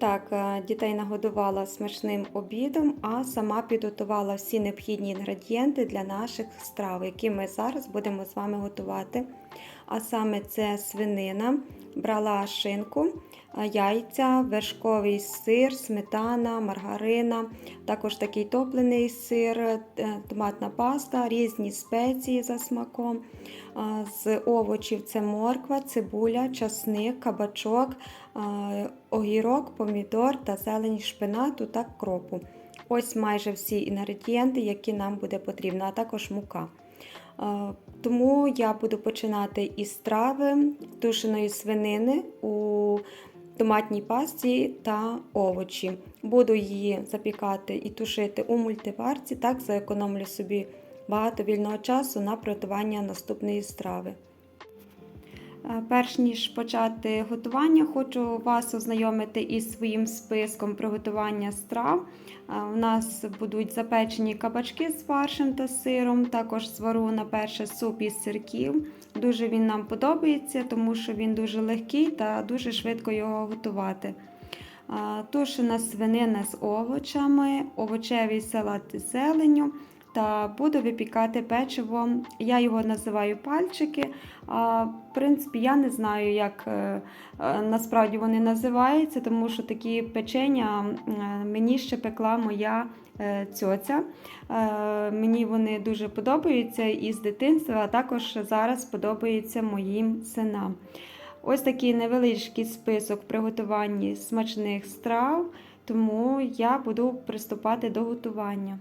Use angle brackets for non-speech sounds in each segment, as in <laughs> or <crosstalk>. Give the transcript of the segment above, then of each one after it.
Так, е, дітей нагодувала смачним обідом, а сама підготувала всі необхідні інгредієнти для наших страв, які ми зараз будемо з вами готувати. А саме це свинина, брала шинку, яйця, вершковий сир, сметана, маргарина, також такий топлений сир, е, томатна паста, різні спеції за смаком. З овочів це морква, цибуля, часник, кабачок, огірок, помідор та зелень шпинату та кропу. Ось майже всі інгредієнти, які нам буде потрібно, а також мука. Тому я буду починати із страви тушеної свинини у томатній пасті та овочі. Буду її запікати і тушити у мультиварці, так заекономлю собі багато вільного часу на приготування наступної страви. Е, Перш ніж почати готування, хочу вас ознайомити із своїм списком приготування страв. Е, У нас будуть запечені кабачки з фаршем та сиром. Також свару на перше суп із сирків. Дуже він нам подобається, тому що він дуже легкий та дуже швидко його готувати. Е, Тушена свинина з овочами, овочевий салат з зеленню та буду випікати печиво. Я його називаю пальчики. А, в принципі, я не знаю, як е, е, насправді вони називаються, тому що такі печення е, мені ще пекла моя цьоця. Мені вони дуже подобаються із дитинства, а також зараз подобаються моїм синам. Ось такий невеличкий список приготування смачних страв, тому я буду приступати до готування.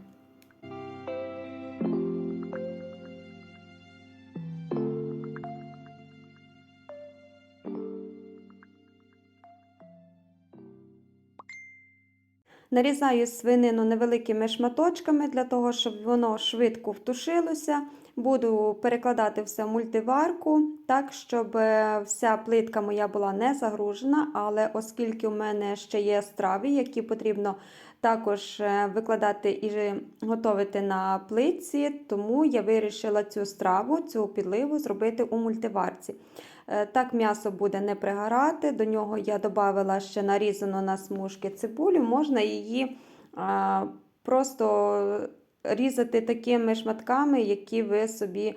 Нарізаю свинину невеликими шматочками для того, щоб воно швидко втушилося. Буду перекладати все в мультиварку, так, щоб е, вся плитка моя була не загружена. Але оскільки у мене ще є страви, які потрібно також е, викладати і готувати на плитці, тому я вирішила цю страву, цю підливу зробити у мультиварці. Е, Так м'ясо буде не пригорати. До нього я додала ще нарізану на смужки цибулю. Можна її просто різати такими шматками, які ви собі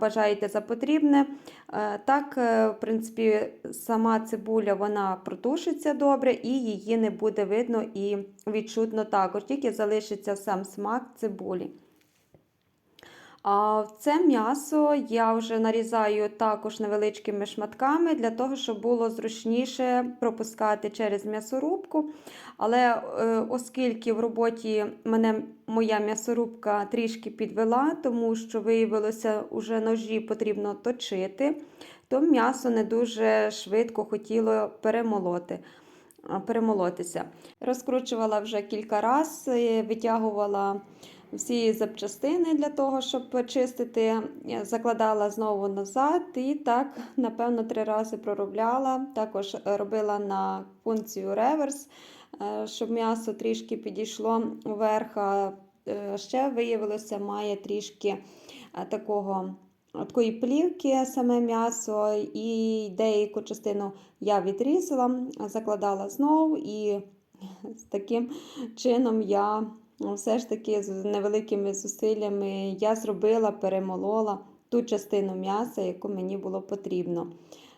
бажаєте за потрібне. Е, Так, е, в принципі, сама цибуля вона протушиться добре і її не буде видно і відчутно також, тільки залишиться сам смак цибулі. А це м'ясо я вже нарізаю також невеличкими шматками для того, щоб було зручніше пропускати через м'ясорубку. Але е, оскільки в роботі мене моя м'ясорубка трішки підвела, тому що виявилося, уже ножі потрібно точити, то м'ясо не дуже швидко хотіло перемолоти. Перемолотися. Розкручувала вже кілька разів, витягувала всі запчастини для того, щоб почистити, закладала знову назад і так, напевно, три рази проробляла. Також робила на функцію реверс, е, щоб м'ясо трішки підійшло вверх. а е, Ще виявилося, має трішки е, такого. Такої плівки саме м'ясо, і деяку частину я відрізала, закладала знову, і з таким чином я все ж таки з невеликими зусиллями я зробила, перемолола ту частину м'яса, яку мені було потрібно.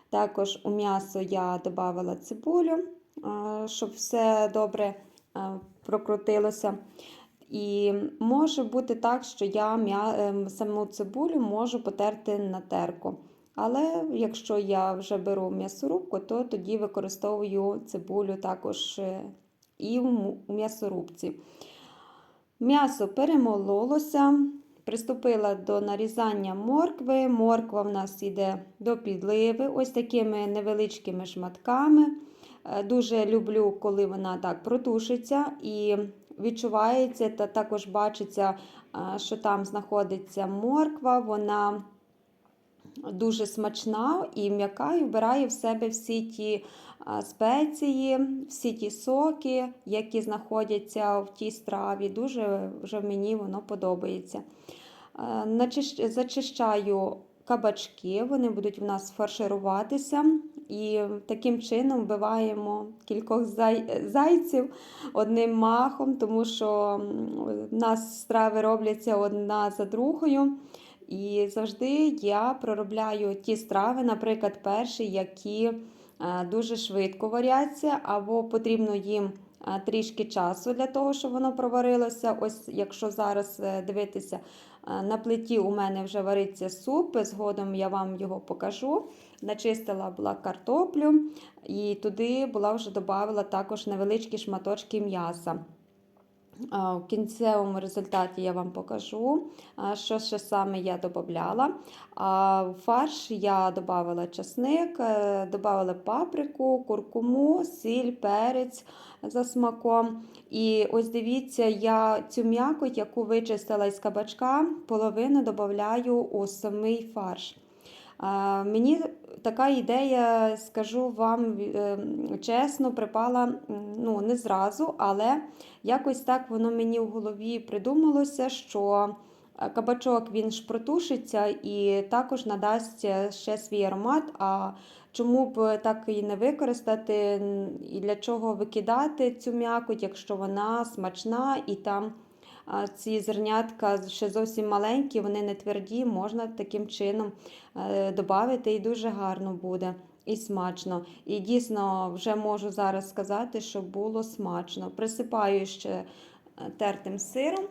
Також у м'ясо я додавала цибулю, щоб все добре прокрутилося. І може бути так, що я ем, саму цибулю можу потерти на терку. Але якщо я вже беру м'ясорубку, то тоді використовую цибулю також е, і в м'ясорубці. М'ясо перемололося, приступила до нарізання моркви. Морква в нас йде до підливи, ось такими невеличкими шматками. Е, Дуже люблю, коли вона так протушиться і відчувається, та також бачиться, е, що там знаходиться морква. Вона дуже смачна і м'яка, і вбирає в себе всі ті спеції, всі ті соки, які знаходяться в тій страві. Дуже вже мені воно подобається. Зачищаю кабачки, вони будуть в нас фаршируватися. І таким чином вбиваємо кількох зай... зайців одним махом, тому що в нас страви робляться одна за другою. І завжди я проробляю ті страви, наприклад, перші, які дуже швидко варяться, або потрібно їм е, трішки часу для того, щоб воно проварилося. Ось, якщо зараз е, дивитися, на плиті у мене вже вариться суп, згодом я вам його покажу. Начистила була картоплю і туди була вже додавала також невеличкі шматочки м'яса. В кінцевому результаті я вам покажу, що ще саме я додавала. Фарш я додавала часник, е, додавала паприку, куркуму, сіль, перець за смаком. І ось дивіться, я цю м'якоть, яку вичистила із кабачка, половину додаю у самий фарш. Мені така ідея, скажу вам е, чесно, припала ну, не зразу, але якось так воно мені в голові придумалося, що е, кабачок він ж протушиться і також надасть ще свій аромат. А чому б так і не використати, і для чого викидати цю м'якоть, якщо вона смачна і там. Ці зернятка ще зовсім маленькі, вони не тверді, можна таким чином е, додати і дуже гарно буде. І смачно. І дійсно вже можу зараз сказати, що було смачно. Присипаю ще е, тертим сиром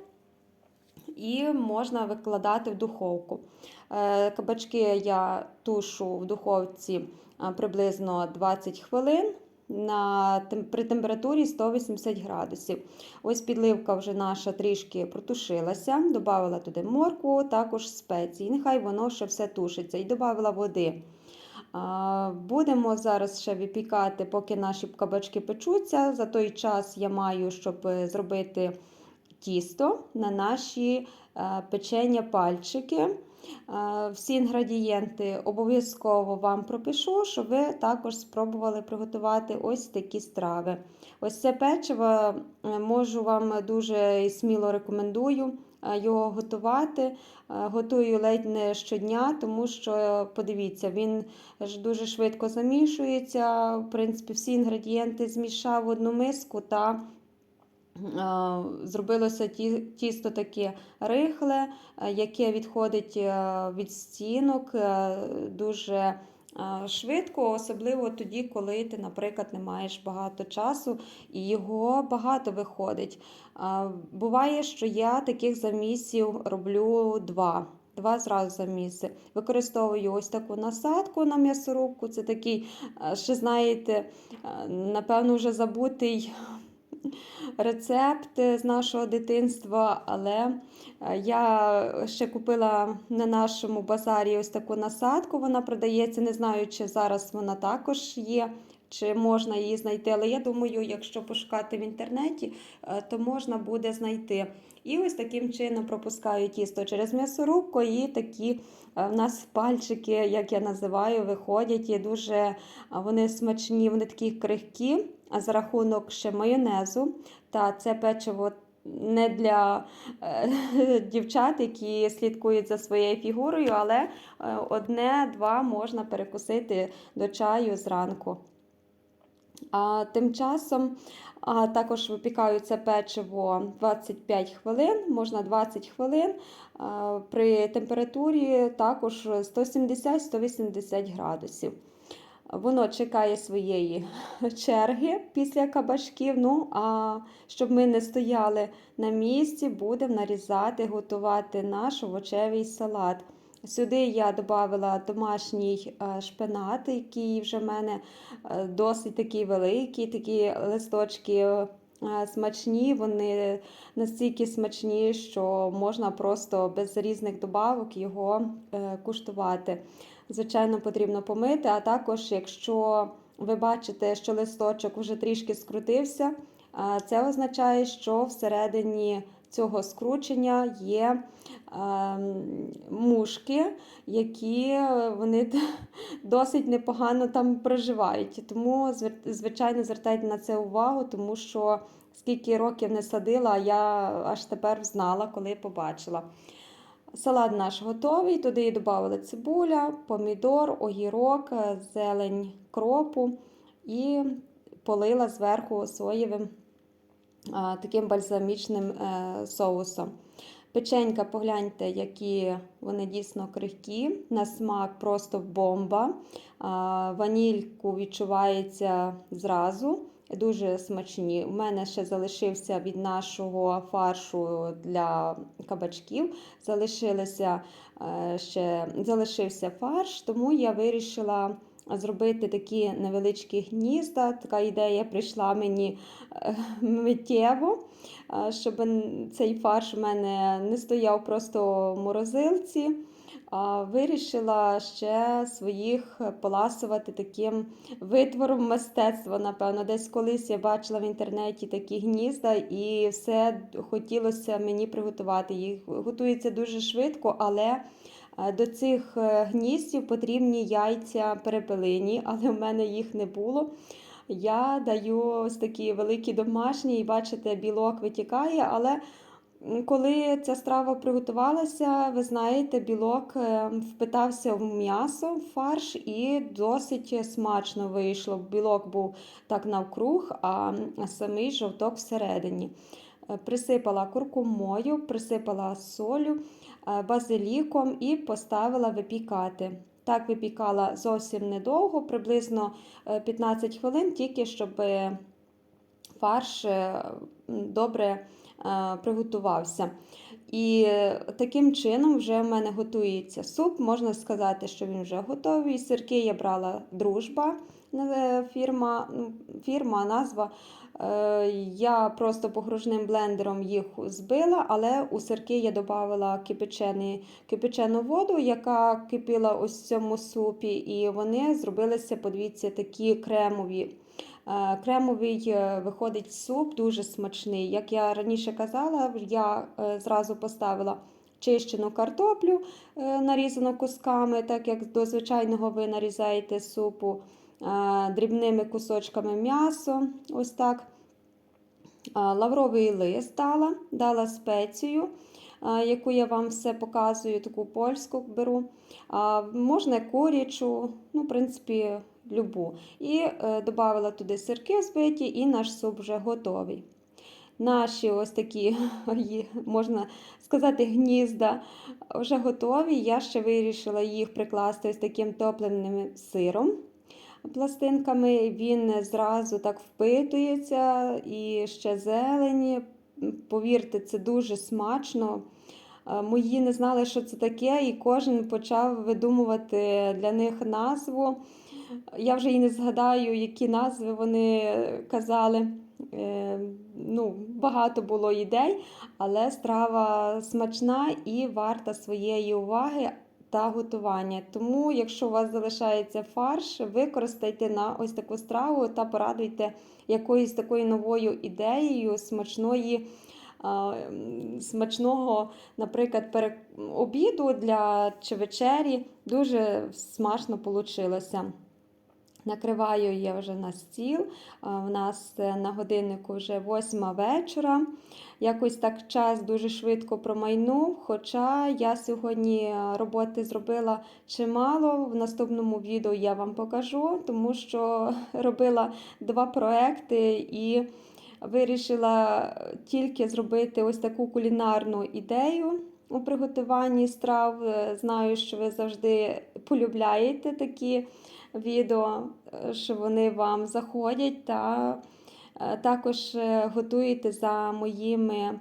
і можна викладати в духовку. Е, кабачки я тушу в духовці приблизно 20 хвилин на, при температурі 180 градусів. Ось підливка вже наша трішки протушилася, додала туди моркву, також спеції. Нехай воно ще все тушиться. І додала води. Будемо зараз ще випікати, поки наші кабачки печуться. За той час я маю, щоб зробити тісто на наші е, печення пальчики. Всі інгредієнти обов'язково вам пропишу, щоб ви також спробували приготувати ось такі страви. Ось це печиво е, можу вам дуже сміло рекомендую е, його готувати. Е, готую ледь не щодня, тому що, подивіться, він дуже швидко замішується. В принципі, всі інгредієнти змішав в одну миску та Зробилося тісто таке рихле, яке відходить від стінок дуже швидко, особливо тоді, коли ти, наприклад, не маєш багато часу і його багато виходить. Буває, що я таких замісів роблю два. Два зразу заміси. Використовую ось таку насадку на м'ясорубку. Це такий, ще знаєте, напевно, вже забутий рецепт з нашого дитинства, але е, я ще купила на нашому базарі ось таку насадку. Вона продається. Не знаю, чи зараз вона також є. Чи можна її знайти, але я думаю, якщо пошукати в інтернеті, е, то можна буде знайти. І ось таким чином пропускаю тісто через м'ясорубку, і такі е, в нас пальчики, як я називаю, виходять. І дуже вони смачні, вони такі крихкі за рахунок ще майонезу. Та це печиво не для е, <laughs> дівчат, які слідкують за своєю фігурою, але е, одне-два можна перекусити до чаю зранку. А Тим часом а, також випікаю це печиво 25 хвилин, можна 20 хвилин а, при температурі також 170-180 градусів. Воно чекає своєї черги після кабачків. Ну, а щоб ми не стояли на місці, будемо нарізати, готувати наш овочевий салат. Сюди я додала домашній е, шпинат, який вже в мене е, досить такий великий, такі листочки е, смачні, вони настільки смачні, що можна просто без різних добавок його куштувати звичайно, потрібно помити. А також, якщо ви бачите, що листочок вже трішки скрутився, це означає, що всередині цього скручення є мушки, які вони <laughs> досить непогано там проживають. Тому, звичайно, звертайте на це увагу, тому що скільки років не садила, я аж тепер знала, коли побачила. Салат наш готовий. Туди додали цибуля, помідор, огірок, е, зелень кропу і полила зверху соєвим таким бальзамічним е, соусом. Печенька, погляньте, які вони дійсно крихкі. На смак просто бомба. Ванільку відчувається зразу. Дуже смачні. У мене ще залишився від нашого фаршу для кабачків. Залишилося е, ще залишився фарш, тому я вирішила зробити такі невеличкі гнізда. Така ідея прийшла мені е, миттєво, е, щоб цей фарш у мене не стояв просто в морозилці. Вирішила ще своїх поласувати таким витвором мистецтва. Напевно, десь колись я бачила в інтернеті такі гнізда, і все хотілося мені приготувати. Їх готується дуже швидко, але е, до цих е, гніздів потрібні яйця перепелині, <laughs> але в мене їх не було. Я даю ось такі великі домашні, і бачите, білок витікає, але коли ця страва приготувалася, ви знаєте, білок е, впитався в м'ясо, в фарш, і досить смачно вийшло. Білок був так навкруг, а самий жовток всередині. Е, Присипала куркумою, присипала солю, е, базиліком і поставила випікати. Так випікала зовсім недовго, приблизно е, 15 хвилин, тільки щоб фарш добре приготувався. І е, таким чином вже в мене готується суп. Можна сказати, що він вже готовий. Сирки я брала дружба, е, фірма, ну, фірма, назва. Е, Я просто погружним блендером їх збила, але у сирки я додавала кипячену воду, яка кипіла ось в цьому супі, і вони зробилися, подивіться, такі кремові. Е, Кремовий е, виходить суп, дуже смачний. Як я раніше казала, я е, зразу поставила чищену картоплю, нарізану кусками, так як до звичайного ви нарізаєте супу, дрібними кусочками м'ясо. Ось так. Лавровий лист дала, дала спецію, яку я вам все показую, таку польську беру. Можна курячу, ну, в принципі, любу. І е, додала туди сирки збиті, і наш суп вже готовий. Наші ось такі, <laughs> можна сказати, гнізда вже готові. Я ще вирішила їх прикласти ось таким топленим сиром пластинками. Він зразу так впитується і ще зелені. Повірте, це дуже смачно. Е, Мої не знали, що це таке, і кожен почав видумувати для них назву. Я вже і не згадаю, які назви вони казали. Е, Ну, багато було ідей, але страва смачна і варта своєї уваги та готування. Тому, якщо у вас залишається фарш, використайте на ось таку страву та порадуйте якоюсь такою новою ідеєю смачної. Смачного, наприклад, обіду для чи вечері дуже смачно вийшло. Накриваю я вже на стіл. В нас е, на годиннику вже восьма вечора. Якось так час дуже швидко промайнув. Хоча я сьогодні е, роботи зробила чимало. В наступному відео я вам покажу, тому що <laughs> робила два проекти і вирішила тільки зробити ось таку кулінарну ідею у приготуванні страв. Е, Знаю, що ви завжди полюбляєте такі відео, е, що вони вам заходять, та е, також е, готуєте за моїми е,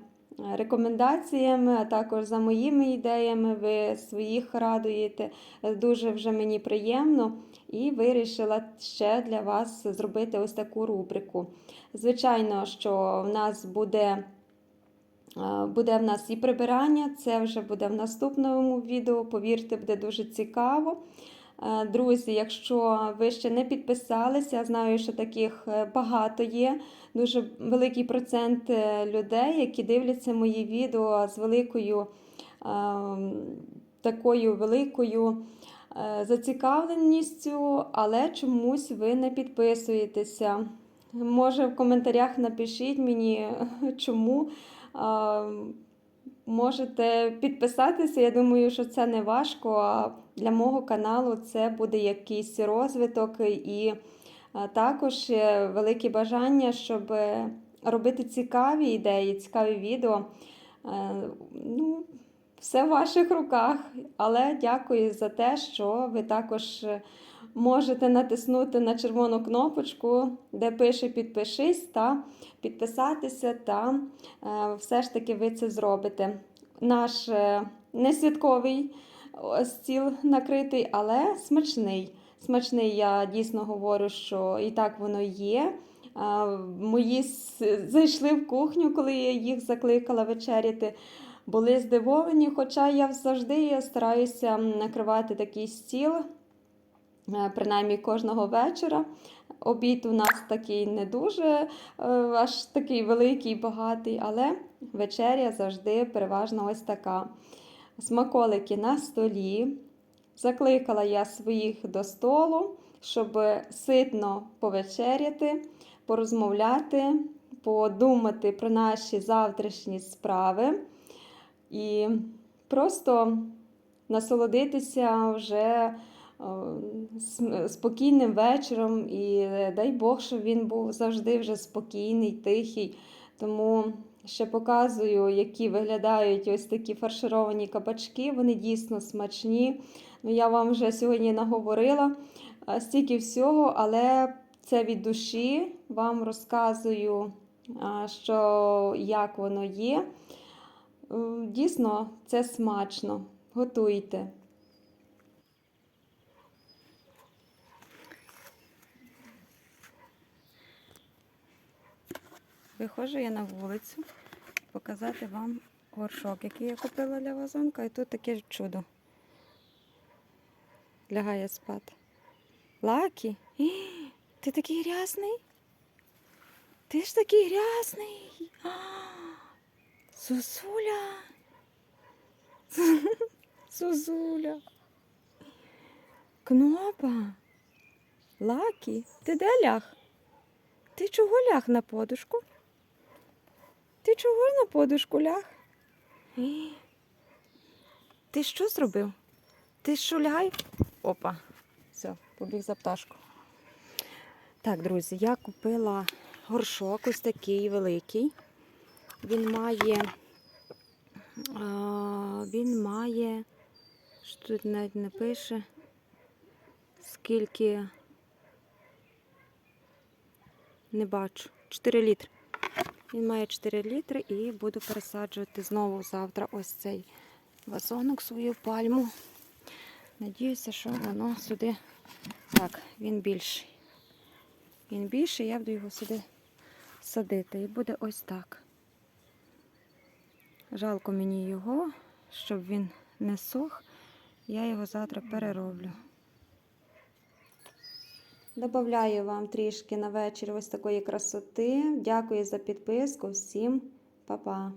рекомендаціями, а також за моїми ідеями. Ви своїх радуєте. Е, Дуже вже мені приємно і вирішила ще для вас зробити ось таку рубрику. Звичайно, що в нас буде. Е, Буде в нас і прибирання, це вже буде в наступному відео. Повірте, буде дуже цікаво. Е, Друзі, якщо ви ще не підписалися, знаю, що таких е, багато є. Дуже великий процент е, людей, які дивляться мої відео з великою ем, такою великою зацікавленістю, але чомусь ви не підписуєтеся. Може, в коментарях напишіть мені, <laughs> чому. Ем, можете підписатися. Я думаю, що це не важко. А для мого каналу це буде якийсь розвиток і також е, велике бажання, щоб е, робити цікаві ідеї, цікаві відео. Е, Ну, все в ваших руках. Але дякую за те, що ви також е, можете натиснути на червону кнопочку, де пише підпишись та підписатися, та е, все ж таки ви це зробите. Наш е, не святковий о, стіл накритий, але смачний. Смачний, я дійсно говорю, що і так воно є. Мої зайшли в кухню, коли я їх закликала вечеряти. Були здивовані, хоча я завжди стараюся накривати такий стіл, е, принаймні кожного вечора. Обід у нас такий не дуже е, аж такий великий, багатий, але вечеря завжди переважно ось така. Смаколики на столі. Закликала я своїх до столу, щоб ситно повечеряти, порозмовляти, подумати про наші завтрашні справи і просто насолодитися вже е, спокійним вечором. І е, дай Бог, щоб він був завжди вже спокійний, тихий. Тому ще показую, які виглядають ось такі фаршировані кабачки. Вони дійсно смачні. Ну, я вам вже сьогодні наговорила е, стільки всього, але це від душі. Вам розказую, що як воно є. Е, Дійсно, це смачно. Готуйте. Виходжу я на вулицю показати вам горшок, який я купила для вазонка, і тут таке чудо. Лягає спати. Лакі, ти такий грязний? Ти ж такий грязний. А, Зозуля. <laughs> Зозуля. Кнопа. Лакі, ти де ляг? Ти чого ляг на подушку? Ти чого на подушку ляг? Ій. Ти що зробив? Ти що лягай? Опа. Все, побіг за пташку. Так, друзі, я купила горшок ось такий великий. Він має. А, він має. Що тут навіть не пише. Скільки. Не бачу. 4 літри. Він має 4 літри і буду пересаджувати знову завтра ось цей вазонок, свою пальму. Надіюся, що воно сюди. Так, він більший. Він більший, я буду його сюди садити. І буде ось так. Жалко мені його, щоб він не сох. Я його завтра перероблю. Добавляю вам трішки на вечір ось такої красоти. Дякую за підписку. Всім па-па!